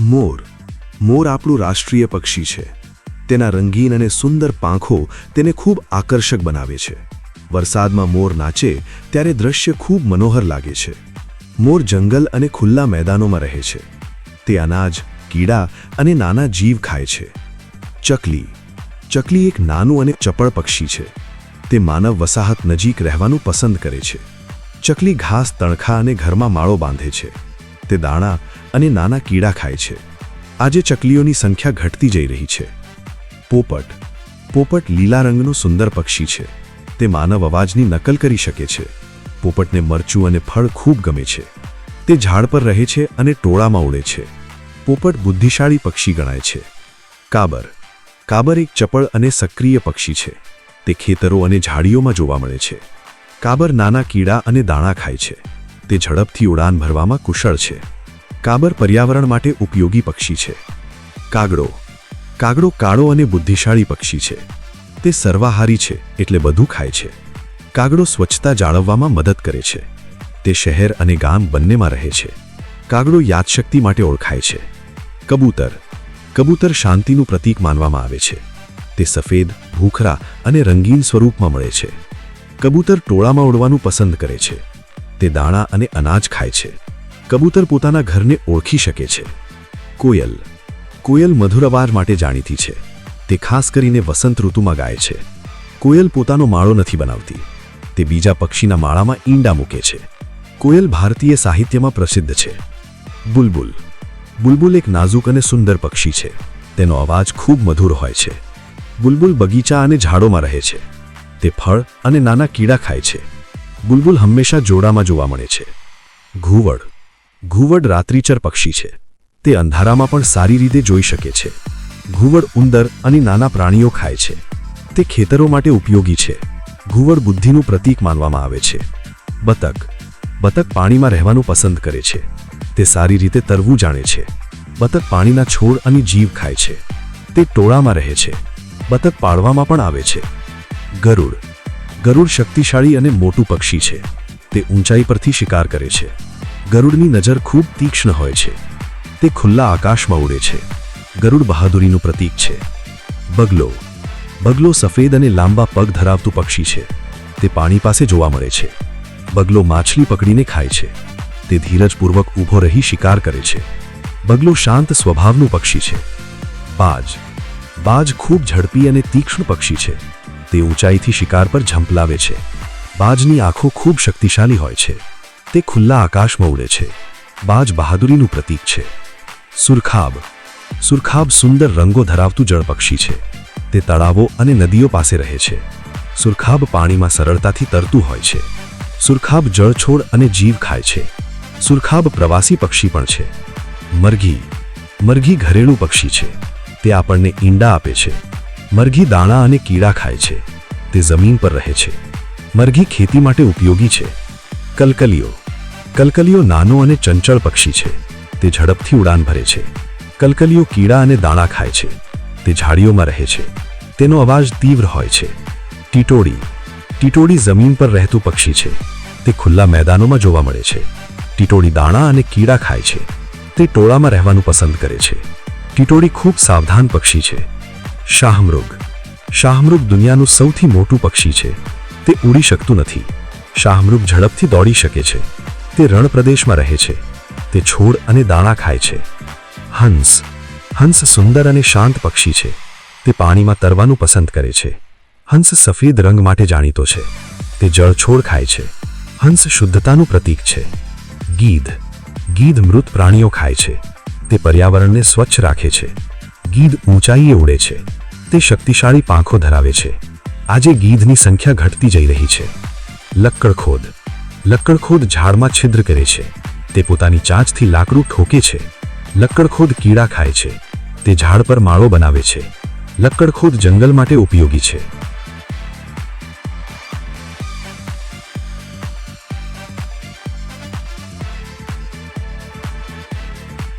મોર. મોર આપણું રાષ્ટ્રીય પક્ષી છે. તેના રંગીન અને સુંદર પાંખો તેને ખૂબ આકર્ષક બનાવે છે. વરસાદમાં મોર નાચે ત્યારે દ્રશ્ય ખૂબ મનોહર લાગે છે. મોર જંગલ અને ખુલ્લા મેદાનોમાં રહે છે. તે અનાજ, કીડા અને નાના જીવ ખાય છે. ચકલી. ચકલી એક નાનું અને ચપળ પક્ષી છે. તે માનવ વસાહત નજીક રહેવાનું પસંદ કરે છે. ચકલી ઘાસ, તણખા અને ઘરમાં માળો બાંધે છે. તે દાણા અને નાના કીડા ખાય છે. આજે ચકલીઓની સંખ્યા ઘટતી જઈ રહી છે. પોપટ. પોપટ લીલા રંગનું સુંદર પક્ષી છે. તે માનવ અવાજની નકલ કરી શકે છે. પોપટને મરચું અને ફળ ખૂબ ગમે છે. તે ઝાડ પર રહે છે અને ટોળામાં ઉડે છે. પોપટ બુદ્ધિશાળી પક્ષી ગણાય છે. કાબર. કાબર એક ચપળ અને સક્રિય પક્ષી છે. તે ખેતરો અને ઝાડીઓમાં જોવા મળે છે. કાબર નાના કીડા અને દાણા ખાય છે. તે ઝડપથી ઉડાન ભરવામાં કુશળ છે. કાબર પર્યાવરણ માટે ઉપયોગી પક્ષી છે. કાગડો. કાગડો કાળો અને બુદ્ધિશાળી પક્ષી છે. તે સર્વાહારી છે એટલે બધું ખાય છે. કાગડો સ્વચ્છતા જાળવવામાં મદદ કરે છે. તે શહેર અને ગામ બંનેમાં રહે છે. કાગડો યાદશક્તિ માટે ઓળખાય છે. કબૂતર. કબૂતર શાંતિનું પ્રતીક માનવામાં આવે છે. તે સફેદ, ભૂખરા અને રંગીન સ્વરૂપમાં મળે છે. કબૂતર ટોળામાં ઉડવાનું પસંદ કરે છે. તે દાણા અને અનાજ ખાય છે. કબૂતર પોતાના ઘરને ઓળખી શકે છે. કોયલ. કોયલ મધુર અવાજ માટે જાણીતી છે. તે ખાસ કરીને વસંત ઋતુમાં ગાય છે. કોયલ પોતાનો માળો નથી બનાવતી. તે બીજા પક્ષીના માળામાં ઈંડા મૂકે છે. કોયલ ભારતીય સાહિત્યમાં પ્રસિદ્ધ છે. બુલબુલ. બુલબુલ એક નાજુક અને સુંદર પક્ષી છે. તેનો અવાજ ખૂબ મધુર હોય છે. બુલબુલ બગીચા અને ઝાડોમાં રહે છે. તે ફળ અને નાના કીડા ખાય છે. બુલબુલ હંમેશા જોડામાં જોવા મળે છે. ઘુવડ. ઘુવડ રાત્રિચર પક્ષી છે. તે અંધારામાં પણ સારી રીતે જોઈ શકે છે. ઘુવડ ઉંદર અને નાના પ્રાણીઓ ખાય છે. તે ખેતરો માટે ઉપયોગી છે. ઘુવડ બુદ્ધિનું પ્રતીક માનવામાં આવે છે. બતક. બતક પાણીમાં રહેવાનું પસંદ કરે છે. તે સારી રીતે તરવું જાણે છે. બતક પાણીના છોડ અને જીવ ખાય છે. તે ટોળામાં રહે છે. બતક પાળવામાં પણ આવે છે. ગરુડ. ગરુડ શક્તિશાળી અને મોટું પક્ષી છે. તે ઊંચાઈ પરથી શિકાર કરે છે. ગરુડની નજર ખૂબ તીક્ષ્ણ હોય છે. તે ખુલ્લા આકાશમાં ઉડે છે. ગરુડ બહાદુરીનું પ્રતીક છે. બગલો. બગલો સફેદ અને લાંબા પગ ધરાવતું પક્ષી છે. તે પાણી પાસે જોવા મળે છે. બગલો માછલી પકડીને ખાય છે. તે ધીરજપૂર્વક ઊભો રહી શિકાર કરે છે. બગલો શાંત સ્વભાવનું પક્ષી છે. બાજ. બાજ ખૂબ ઝડપી અને તીક્ષ્ણ પક્ષી છે. તે ઊંચાઈથી શિકાર પર ઝંપલાવે છે. બાજની આંખો ખૂબ શક્તિશાળી હોય છે. તે ખુલ્લા આકાશમાં ઉડે છે. બાજ બહાદુરીનું પ્રતીક છે. સુરખાબ. સુરખાબ સુંદર રંગો ધરાવતું જળપક્ષી છે. તે તળાવો અને નદીઓ પાસે રહે છે. સુરખાબ પાણીમાં સરળતાથી તરતું હોય છે. સુરખાબ જળછોડ અને જીવ ખાય છે. સુરખાબ પ્રવાસી પક્ષી પણ છે. મરઘી. મરઘી ઘરેલું પક્ષી છે. તે આપણને ઈંડા આપે છે. મરઘી દાણા અને કીડા ખાય છે. તે જમીન પર રહે છે. મરઘી ખેતી માટે ઉપયોગી છે. કલકલીઓ કલકલીઓ નાનો અને ચંચળ પક્ષી છે. તે ઝડપથી ઉડાન ભરે છે. કલકલીઓ કીડા અને દાણા ખાય છે. તે ઝાડીઓમાં રહે છે. તેનો અવાજ તીવ્ર હોય છે. ટીટોડી. ટીટોડી જમીન પર રહેતું પક્ષી છે. તે ખુલ્લા મેદાનોમાં જોવા મળે છે. ટીટોડી દાણા અને કીડા ખાય છે. તે ટોળામાં રહેવાનું પસંદ કરે છે. ટીટોડી ખૂબ સાવધાન પક્ષી છે. શાહમૃગ. શાહમૃગ દુનિયાનું સૌથી મોટું પક્ષી છે. તે ઉડી શકતું નથી. શાહમૃગ ઝડપથી દોડી શકે છે. તે રણપ્રદેશમાં રહે છે. તે છોડ અને દાણા ખાય છે. હંસ. હંસ સુંદર અને શાંત પક્ષી છે. તે પાણીમાં તરવાનું પસંદ કરે છે. હંસ સફેદ રંગ માટે જાણીતો છે. તે જળછોડ ખાય છે. હંસ શુદ્ધતાનું પ્રતીક છે. ગીધ. ગીધ મૃત પ્રાણીઓ ખાય છે. તે પર્યાવરણને સ્વચ્છ રાખે છે. ગીધ ઊંચાઈએ ઉડે છે. તે શક્તિશાળી પાંખો ધરાવે છે. આજે ગીધની સંખ્યા ઘટતી જઈ રહી છે. લક્કડખોદ. લક્કડખોદ ઝાડમાં છિદ્ર કરે છે. તે પોતાની ચાંચથી લાકડું ઠોકે છે. લક્કડખોદ કીડા ખાય છે. તે ઝાડ પર માળો બનાવે છે. લક્કડખોદ જંગલ માટે ઉપયોગી છે.